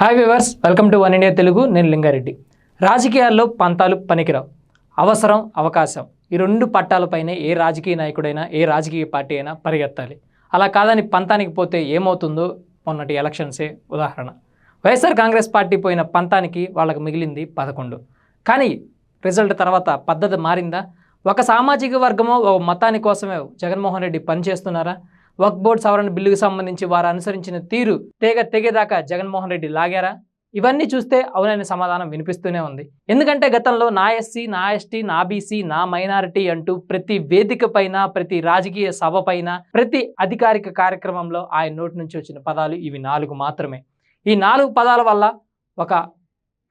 Hi viewers welcome to One India Telugu నేను లింగారెడ్డి. రాజకీయాల్లో పంతాలు పనికిరావు. అవసరం అవకాశం. ఈ రెండు పట్టాలపైనే ఏ రాజకీయ నాయకుడైనా ఏ రాజకీయ పార్టీ అయినా పరిగెత్తాలి. అలా కాదని పంతానికి పోతే ఏమవుతుందో మొన్నటి ఎలక్షన్సే ఉదాహరణ. వైఎస్ఆర్ కాంగ్రెస్ పార్టీ పోయిన పంతానికి వాళ్ళకు మిగిలింది పదకొండు. కానీ రిజల్ట్ తర్వాత పద్ధతి మారిందా? ఒక సామాజిక వర్గమో ఒక మతాని కోసమే జగన్మోహన్ రెడ్డి పనిచేస్తున్నారా? వక్ బోర్డ్ సవరణ బిల్లుకు సంబంధించి వారు అనుసరించిన తీరు తెగ తెగేదాకా జగన్మోహన్ రెడ్డి లాగారా? ఇవన్నీ చూస్తే అవునని సమాధానం వినిపిస్తూనే ఉంది. ఎందుకంటే గతంలో నా ఎస్సీ నా ఎస్టీ నా బీసీ నా మైనారిటీ అంటూ ప్రతి వేదిక పైన ప్రతి రాజకీయ సభ పైన ప్రతి అధికారిక కార్యక్రమంలో ఆయన నోటి నుంచి వచ్చిన పదాలు ఇవి నాలుగు మాత్రమే. ఈ నాలుగు పదాల వల్ల ఒక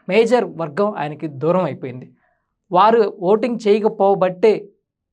మేజర్ వర్గం ఆయనకి దూరం అయిపోయింది. వారు ఓటింగ్ చేయకపోబట్టే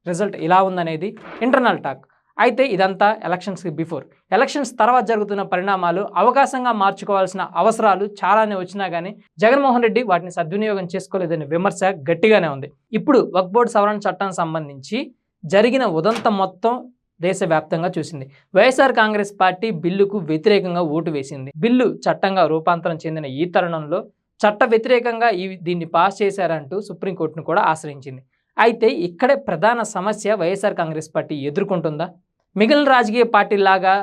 రిజల్ట్ ఇలా ఉందనేది ఇంటర్నల్ టాక్. అయితే ఇదంతా ఎలక్షన్స్కి బిఫోర్. ఎలక్షన్స్ తర్వాత జరుగుతున్న పరిణామాలు అవకాశంగా మార్చుకోవాల్సిన అవసరాలు చాలానే వచ్చినా కానీ జగన్మోహన్ రెడ్డి వాటిని సద్వినియోగం చేసుకోలేదనే విమర్శ గట్టిగానే ఉంది. ఇప్పుడు వక్ బోర్డు సవరణ చట్టానికి సంబంధించి జరిగిన ఉదంతం మొత్తం దేశవ్యాప్తంగా చూసింది. వైఎస్ఆర్ కాంగ్రెస్ పార్టీ బిల్లుకు వ్యతిరేకంగా ఓటు వేసింది. బిల్లు చట్టంగా రూపాంతరం చెందిన ఈ తరుణంలో చట్ట వ్యతిరేకంగా ఈ దీన్ని పాస్ చేశారంటూ సుప్రీంకోర్టును కూడా ఆశ్రయించింది. అయితే ఇక్కడే ప్రధాన సమస్య వైఎస్ఆర్ కాంగ్రెస్ పార్టీ ఎదుర్కొంటుందా? మిగిలిన రాజకీయ పార్టీలాగా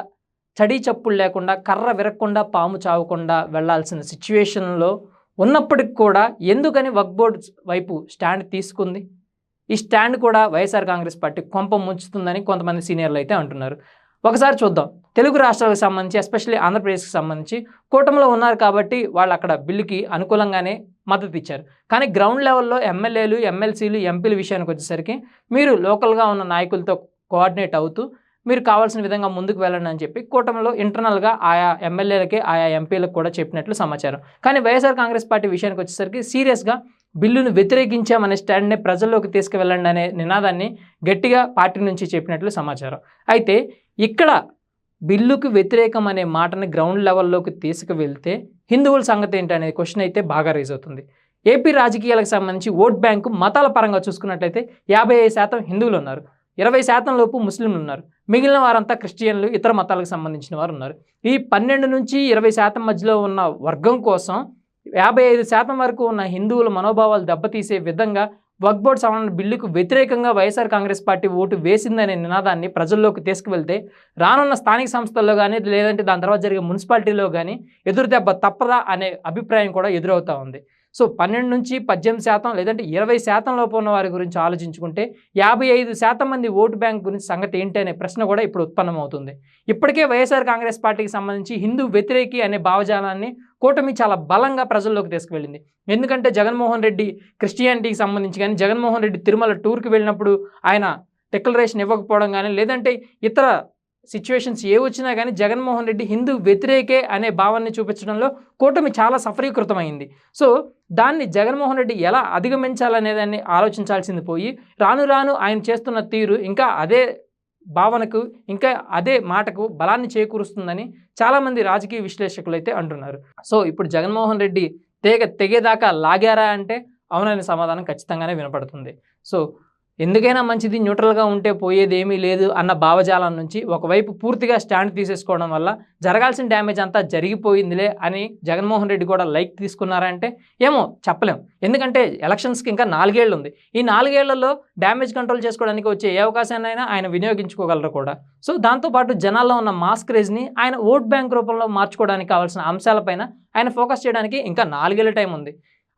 చడీ చప్పులు లేకుండా కర్ర విరక్కుండా పాము చావకుండా వెళ్ళాల్సిన సిచ్యువేషన్లో ఉన్నప్పటికి కూడా ఎందుకని వక్ బోర్డ్ వైపు స్టాండ్ తీసుకుంది? ఈ స్టాండ్ కూడా వైఎస్ఆర్ కాంగ్రెస్ పార్టీ కొంప ముంచుతుందని కొంతమంది సీనియర్లు అయితే అంటున్నారు. ఒకసారి చూద్దాం. తెలుగు రాష్ట్రాలకు సంబంధించి ఎస్పెషల్లీ ఆంధ్రప్రదేశ్కి సంబంధించి కూటమిలో ఉన్నారు కాబట్టి వాళ్ళు అక్కడ బిల్లుకి అనుకూలంగానే మద్దతు ఇచ్చారు. కానీ గ్రౌండ్ లెవెల్లో ఎమ్మెల్యేలు ఎమ్మెల్సీలు ఎంపీల విషయానికి వచ్చేసరికి మీరు లోకల్గా ఉన్న నాయకులతో కోఆర్డినేట్ అవుతూ మీరు కావాల్సిన విధంగా ముందుకు వెళ్ళండి అని చెప్పి కూటమిలో ఇంటర్నల్గా ఆయా ఎమ్మెల్యేలకి ఆయా ఎంపీలకు కూడా చెప్పినట్లు సమాచారం. కానీ వైఎస్ఆర్ కాంగ్రెస్ పార్టీ విషయానికి వచ్చేసరికి సీరియస్గా బిల్లును వ్యతిరేకించామనే స్టాండ్ని ప్రజల్లోకి తీసుకువెళ్ళండి అనే నినాదాన్ని గట్టిగా పార్టీ నుంచి చెప్పినట్లు సమాచారం. అయితే ఇక్కడ బిల్లుకు వ్యతిరేకం అనే మాటని గ్రౌండ్ లెవెల్లోకి తీసుకువెళ్తే హిందువుల సంగతి ఏంటి అనే క్వశ్చన్ అయితే బాగా రైజ్ అవుతుంది. ఏపీ రాజకీయాలకు సంబంధించి ఓట్ బ్యాంకు మతాల పరంగా చూసుకున్నట్లయితే యాభై ఐదు శాతం హిందువులు ఉన్నారు. ఇరవై శాతం లోపు ముస్లింలు ఉన్నారు. మిగిలిన వారంతా క్రిస్టియన్లు ఇతర మతాలకు సంబంధించిన వారు ఉన్నారు. ఈ పన్నెండు నుంచి ఇరవై శాతం మధ్యలో ఉన్న వర్గం కోసం యాభై ఐదు శాతం వరకు ఉన్న హిందువుల మనోభావాలు దెబ్బతీసే విధంగా వక్ బోర్డ్ సవరణ బిల్లుకు వ్యతిరేకంగా వైఎస్ఆర్ కాంగ్రెస్ పార్టీ ఓటు వేసిందనే నినాదాన్ని ప్రజల్లోకి తీసుకువెళ్తే రానున్న స్థానిక సంస్థల్లో కానీ లేదంటే దాని తర్వాత జరిగే మున్సిపాలిటీలో కానీ ఎదురుదెబ్బ తప్పదా అనే అభిప్రాయం కూడా ఎదురవుతూ ఉంది. సో పన్నెండు నుంచి పద్దెనిమిది శాతం లేదంటే ఇరవై శాతం లోపు ఉన్న వారి గురించి ఆలోచించుకుంటే యాభై ఐదు శాతం మంది ఓటు బ్యాంక్ గురించి సంగతి ఏంటి అనే ప్రశ్న కూడా ఇప్పుడు ఉత్పన్నమవుతుంది. ఇప్పటికే వైఎస్ఆర్ కాంగ్రెస్ పార్టీకి సంబంధించి హిందూ వ్యతిరేకి అనే భావజాలాన్ని కూటమి చాలా బలంగా ప్రజల్లోకి తీసుకువెళ్ళింది. ఎందుకంటే జగన్మోహన్ రెడ్డి క్రిస్టియానిటీకి సంబంధించి కానీ జగన్మోహన్ రెడ్డి తిరుమల టూర్కి వెళ్ళినప్పుడు ఆయన డిక్లరేషన్ ఇవ్వకపోవడం కానీ లేదంటే ఇతర సిచ్యువేషన్స్ ఏ వచ్చినా కానీ జగన్మోహన్ రెడ్డి హిందూ వ్యతిరేకే అనే భావాన్ని చూపించడంలో కూటమి చాలా సఫలీకృతమైంది సో దాన్ని జగన్మోహన్ రెడ్డి ఎలా అధిగమించాలనేదాన్ని ఆలోచించాల్సింది పోయి రాను రాను ఆయన చేస్తున్న తీరు ఇంకా అదే భావనకు ఇంకా అదే మాటకు బలాన్ని చేకూరుస్తుందని చాలామంది రాజకీయ విశ్లేషకులు అయితే అంటున్నారు. సో ఇప్పుడు జగన్మోహన్ రెడ్డి తెగ తెగేదాకా లాగారా అంటే అవునని సమాధానం ఖచ్చితంగానే వినపడుతుంది. సో ఎందుకైనా మంచిది న్యూట్రల్గా ఉంటే పోయేది ఏమీ లేదు అన్న భావజాలం నుంచి ఒకవైపు పూర్తిగా స్టాండ్ తీసేసుకోవడం వల్ల జరగాల్సిన డ్యామేజ్ అంతా జరిగిపోయిందిలే అని జగన్మోహన్ రెడ్డి కూడా లైక్ తీసుకున్నారంటే ఏమో చెప్పలేం. ఎందుకంటే ఎలక్షన్స్కి ఇంకా నాలుగేళ్ళు ఉంది ఈ నాలుగేళ్ళలో డ్యామేజ్ కంట్రోల్ చేసుకోవడానికి వచ్చే ఏ అవకాశాన్నైనా ఆయన వినియోగించుకోగలరు కూడా. సో దాంతోపాటు జనాల్లో ఉన్న మాస్ క్రేజ్ని ఆయన ఓట్ బ్యాంక్ రూపంలో మార్చుకోవడానికి కావాల్సిన అంశాలపైన ఆయన ఫోకస్ చేయడానికి ఇంకా నాలుగేళ్ళ టైం ఉంది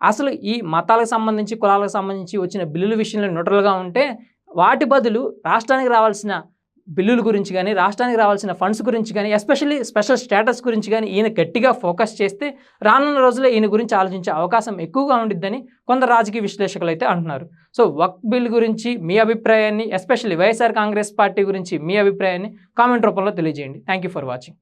అసలు ఈ మతాలకు సంబంధించి కులాలకు సంబంధించి వచ్చిన బిల్లుల విషయంలో న్యూట్రల్గా ఉంటే వాటి బదులు రాష్ట్రానికి రావాల్సిన బిల్లుల గురించి కానీ రాష్ట్రానికి రావాల్సిన ఫండ్స్ గురించి కానీ ఎస్పెషల్లీ స్పెషల్ స్టేటస్ గురించి కానీ ఈయన గట్టిగా ఫోకస్ చేస్తే రానున్న రోజుల్లో ఈయన గురించి ఆలోచించే అవకాశం ఎక్కువగా ఉండిద్దని కొందరు రాజకీయ విశ్లేషకులు అయితే అంటున్నారు. సో వక్ బిల్ గురించి మీ అభిప్రాయాన్ని ఎస్పెషల్లీ వైఎస్ఆర్ కాంగ్రెస్ పార్టీ గురించి మీ అభిప్రాయాన్ని కామెంట్ రూపంలో తెలియజేయండి. Thank you for watching.